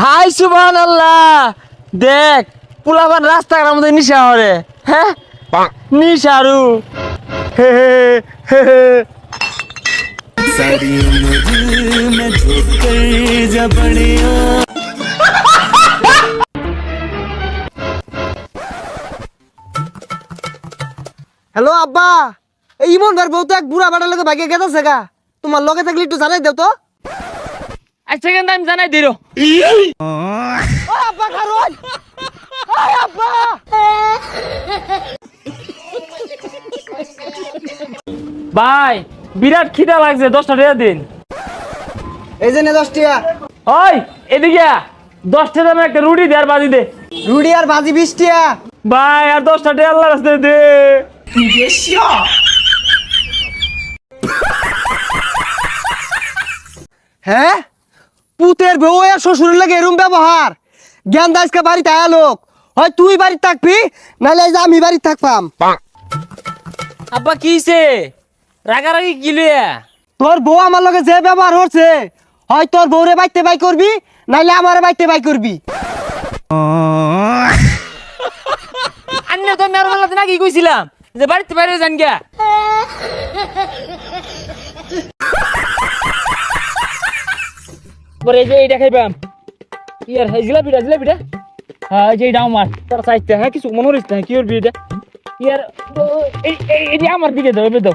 High সুবহান আল্লাহ দেখ পুলাবান রাস্তার মধ্যে নিশা হরে হ্যাঁ নিশারু হে হে হে হে सारी उम्र में झुक कर जबड़िया হ্যালো আব্বা এই ইমন ভার বউ তো এক বুড়া বাড়ার লগে ভাগে গেছে গা তোমার লগে থাকলে একটু জানাই দাও তো আচ্ছা কিন্তু আমি জানাই দিল আব্বা খারোন! আব্বা! ভাই বিরাট খিদা লাগছে দশটা টাকা দিন। এই যে নে দশ টিয়া ওই এদিকে আ। দশটা দামে একটা রুটি দে আর বাজি দে। রুডি আর ভাজি বিশ টিয়া ভাই আর দশটা টাকা আল্লাহ রাস্তায় দে। হ্যাঁ? পুতের বউ আর শ্বশুরের লাগে এরম ব্যবহার। জ্ঞান দাসকে বাড়িতে আয়া লোক। হয় তুই বাড়িতে থাকবি নাহলে এই যে আমি বাড়িতে থাকবাম আব্বা কিছে রাগারাগি কি লইয়া? তোর বউ আমার লগে যে ব্যবহার হচ্ছে হয় তোর বউরে বাইতে বাই করবি নাহলে আমারে বাইতে বাই করবি। আন্য তো মেরো নাকি কইছিলাম? যে বাড়িতে বাইরে যান গিয়া। পরে এই যে এইটা খাইবাম। ইয়ার হ্যাঁ জিলাপিটা জিলাপিটা হ্যাঁ এই যে এইটা আমার তার সাইজটা হ্যাঁ কিছু মনে হচ্ছে না কি করবি এটা ইয়ার এই এই- আমার দিকে দাও এবার দাও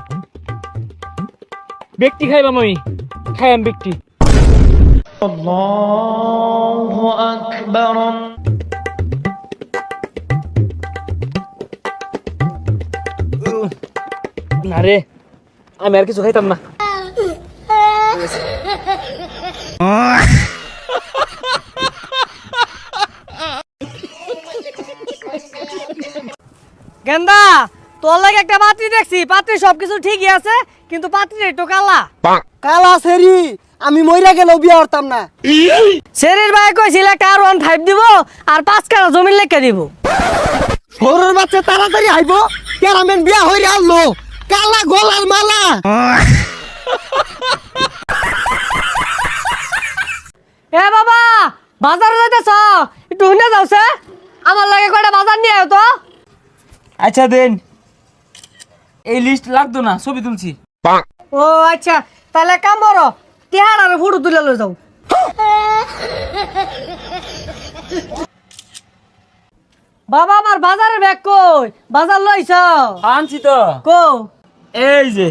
ব্যক্তি খাইবাম আমি খাইয়াম ব্যক্তি। না রে আমি আর কিছু খাইতাম না। গেন্দা তোর লাগে একটা পাত্রী দেখছি পাত্রী সবকিছু ঠিকই আছে কিন্তু পাত্রীর একটু কালা। কালা সেরি আমি মইরা গেলেও বিয়া করতাম না। শরীর ভাই কইছিল আর ওয়ান ফাইভ দিব আর পাঁচ কাটা জমিন লেখা দিব। সরুর বাচ্চা তাড়াতাড়ি আইব ক্যারামেন বিয়া হইরে আনলো। কালা গলার মালা। এ বাবা বাজারে যাইতেছ? একটু হুনে যাওছে আমার লাগে কয়টা বাজার নিয়ে আয় তো। আচ্ছা দেন। এই লিস্ট লাগতো না ছবি তুলছি। ও আচ্ছা তাহলে কাম করো তেহার আর ফটো তুলে লই যাও। বাবা আমার বাজারের ব্যাগ কই? বাজার লইছ? আনছি তো। কো এই যে।